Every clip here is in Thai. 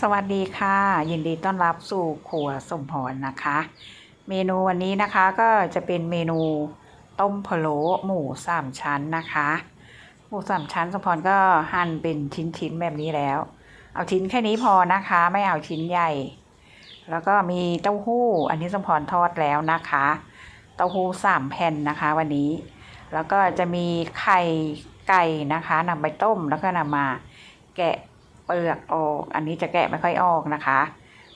สวัสดีค่ะ ยินดีต้อนรับสู่ครัวสมพรนะคะ เมนูวันนี้นะคะก็จะเป็นเมนูต้มพะโล้หมูสามชั้นนะคะ หมูสามชั้นสมพรก็หั่นเป็นชิ้นๆแบบนี้แล้ว เอาชิ้นแค่นี้พอนะคะ ไม่เอาชิ้นใหญ่ แล้วก็มีเต้าหู้ อันนี้สมพรทอดแล้วนะคะ เต้าหู้สามแผ่นนะคะวันนี้ แล้วก็จะมีไข่ไก่นะคะนำไปต้มแล้วก็นำมาแกะ เปลือกออก อันนี้จะแกะไม่ค่อยออกนะคะ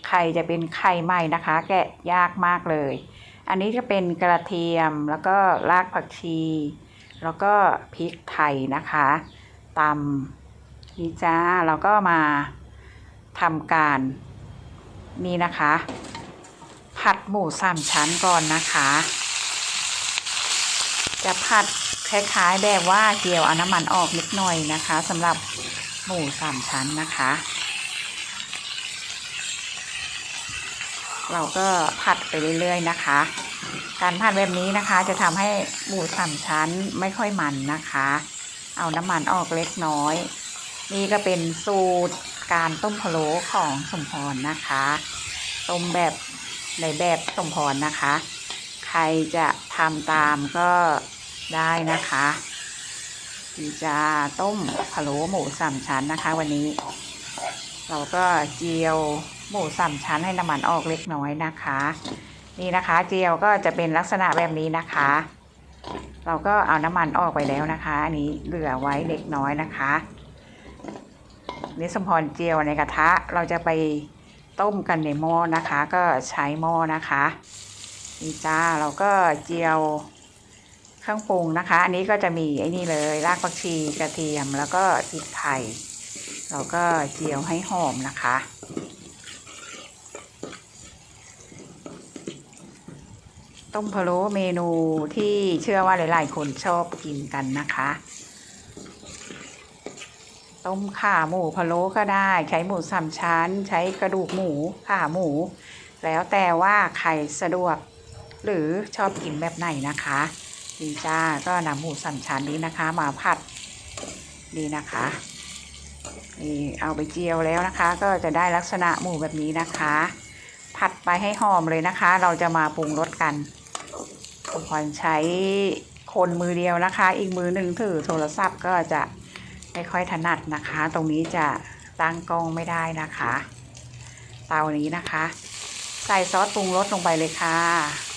ไข่จะเป็นไข่ใหม่นะคะ แกะยากมากเลย อันนี้จะเป็นกระเทียมแล้วก็รากผักชี แล้วก็พริกไทยนะคะตำนี่จ้าเราก็มาทำการนี่นะคะ ผัดหมูสามชั้นก่อนนะคะ จะผัดคล้ายๆแบบว่าเกี่ยวเอาน้ำมันออกนิดหน่อยนะคะสำหรับ หมูสามชั้นนะคะ เราก็ผัดไปเรื่อยๆนะคะ การผัดแบบนี้นะคะจะทำให้หมูสามชั้นไม่ค่อยมันนะคะ เอาน้ำมันออกเล็กน้อย นี่ก็เป็นสูตรการต้มพะโล้ของสมพรนะคะ ต้มแบบในแบบสมพรนะคะ ใครจะทำตามก็ได้นะคะ นี่จะต้มพะโล้หมูสามชั้นนะคะ วันนี้ เราก็เจียวหมูสามชั้นให้น้ำมันออกเล็กน้อยนะคะ นี่นะคะ เจียวก็จะเป็นลักษณะแบบนี้นะคะ เราก็เอาน้ำมันออกไปแล้วนะคะ อันนี้เหลือไว้เล็กน้อยนะคะนี่สมพรเจียวในกระทะเราจะไปต้มกันในหม้อนะคะ ก็ใช้หม้อนะคะนี่จ้าเราก็เจียว เครื่องปรุงนะคะ อันนี้ก็จะมีไอ้นี่เลยรากผักชีกระเทียมแล้วก็พริกไทยเราก็เจียวให้หอมนะคะ ต้มพะโล้เมนูที่เชื่อว่าหลาย ๆ คนชอบกินกันนะคะต้มข่าหมูพะโล้ก็ได้ ใช้หมูสามชั้น ใช้กระดูกหมูข่าหมู แล้วแต่ว่าใครสะดวก หรือชอบกินแบบไหนนะคะ นี่จ้าก็นำหมูสามชั้นนี้นะคะ มาผัดนี่นะคะนี่เอาไปเจียวแล้วนะคะ ก็จะได้ลักษณะหมูแบบนี้นะคะ ผัดไปให้หอมเลยนะคะ เราจะมาปรุงรสกันผมพรใช้คนมือเดียวนะคะ อีกมือหนึ่งถือโทรศัพท์ก็จะไม่ค่อยถนัดนะคะ ตรงนี้จะตั้งกล้องไม่ได้นะคะ เตานี้นะคะ ใส่ซอสปรุงรสลงไปเลยค่ะ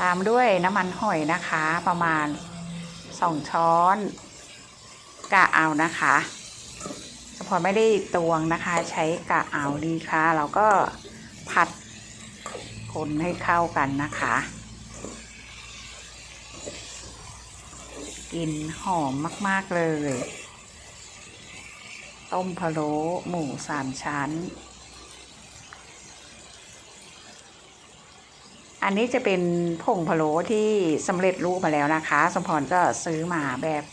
ตามด้วยน้ำมันหอยนะคะ ประมาณสองช้อนกะเอานะคะสพอไม่ได้ตวงนะคะ ใช้กะเอาดีค่ะ เราก็ผัดคนให้เข้ากันนะคะกลิ่นหอมมาก ๆ เลย ต้มพะโล้หมูสามชั้น อันนี้จะเป็นผงพะโล้ที่สำเร็จรูปมาแล้วนะคะ สมพรก็ซื้อมาแบบ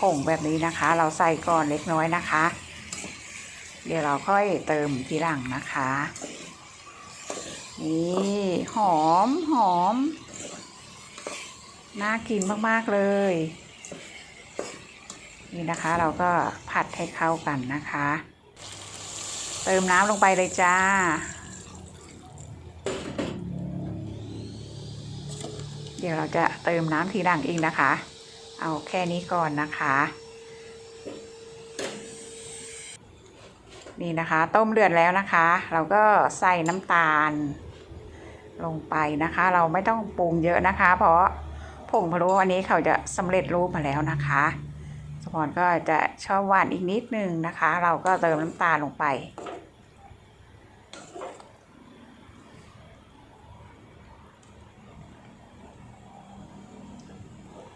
ผงแบบนี้นะคะ เราใส่ก่อนเล็กน้อยนะคะ เดี๋ยวเราค่อยเติมทีหลังนะคะ นี่หอมหอมน่ากินมาก ๆ เลย นี่นะคะเราก็ผัดให้เข้ากันนะคะ เติมน้ำลงไปเลยจ้า ดี๋ยวเราจะเติมน้ำทีหลังอีกนะคะ เอาแค่นี้ก่อนนะคะ นี่นะคะ ต้มเดือดแล้วนะคะ เราก็ใส่น้ำตาล ลงไปนะคะ เราไม่ต้องปรุงเยอะนะคะ เพราะผงพะโล้อันนี้เขาจะสำเร็จรูปมาแล้วนะคะสมอนก็จะชอบหวานอีกนิดนึงนะคะ เราก็เติมน้ำตาลลงไป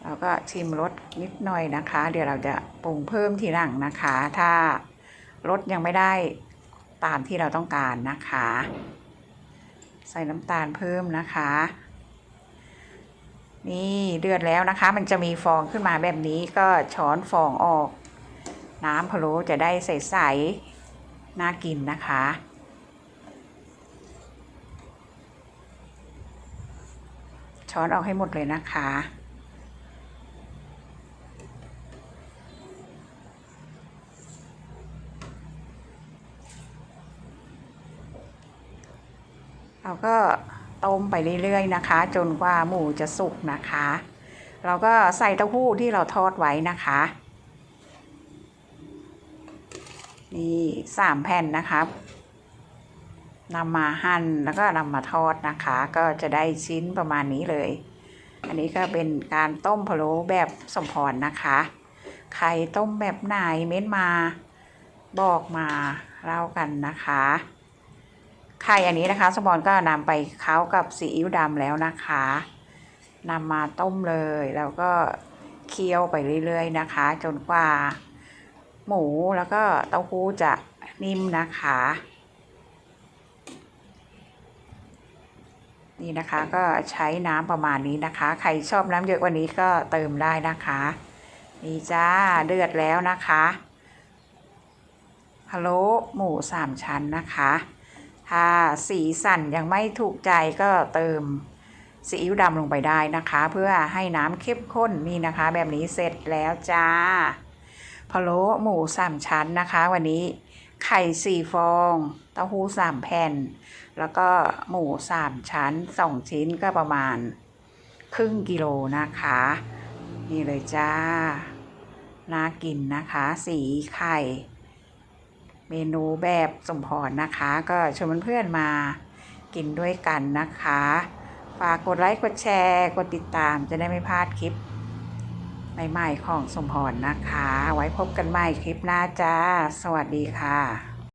เรา ก็ชิมรสนิดหน่อยนะคะ เดี๋ยวเราจะปรุงเพิ่มทีหลังนะคะ ถ้ารสยังไม่ได้ตามที่เราต้องการนะคะ ใส่น้ำตาลเพิ่มนะคะ นี่เดือดแล้วนะคะ มันจะมีฟองขึ้นมาแบบนี้ก็ช้อนฟองออก น้ำพะโล้จะได้ใสๆน่ากินนะคะช้อนออกให้หมดเลยนะคะ เราก็ต้มไปเรื่อยๆนะคะ จนกว่าหมูจะสุกนะคะ เราก็ใส่เต้าหู้ที่เราทอดไว้นะคะ นี่สามแผ่นนะครับนำมาหั่นแล้วก็นำมาทอดนะคะ ก็จะได้ชิ้นประมาณนี้เลย อันนี้ก็เป็นการต้มพะโล้แบบสมพรนะคะ ใครต้มแบบไหนเม้นมาบอกมาเล่ากันนะคะ ไข่อันนี้นะคะสมอนก็นำไปเค้ากับซีอิ๊วดำแล้วนะคะนำมาต้มเลย แล้วก็เคี่ยวไปเรื่อย ๆ นะคะ จนกว่า หมูแล้วก็เต้าหู้จะนิ่มนะคะ นี่นะคะก็ใช้น้ำประมาณนี้นะคะ ใครชอบน้ำเยอะกว่านี้ก็เติมได้นะคะ นี่จ้าเดือดแล้วนะคะพะโล้หมูสามชั้นนะคะ ถ้าสีสันยังไม่ถูกใจก็เติมซีอิ๊วดำลงไปได้นะคะ เพื่อให้น้ำเข้มข้นนี่นะคะ แบบนี้เสร็จแล้วจ้าพะโล้หมูสามชั้นนะคะ วันนี้ไข่สี่ฟอง เต้าหู้สามแผ่น แล้วก็หมูสามชั้นสองชิ้นก็ประมาณ ครึ่งกิโลนะคะ นี่เลยจ้าน่ากินนะคะ สีไข่ เมนูแบบสมพรนะคะ ก็ชวนเพื่อนๆมากินด้วยกันนะคะ ฝากกดไลค์กดแชร์ กดติดตามจะได้ไม่พลาดคลิปใหม่ๆของสมพรนะคะ ไว้พบกันใหม่คลิปหน้าจ้า สวัสดีค่ะ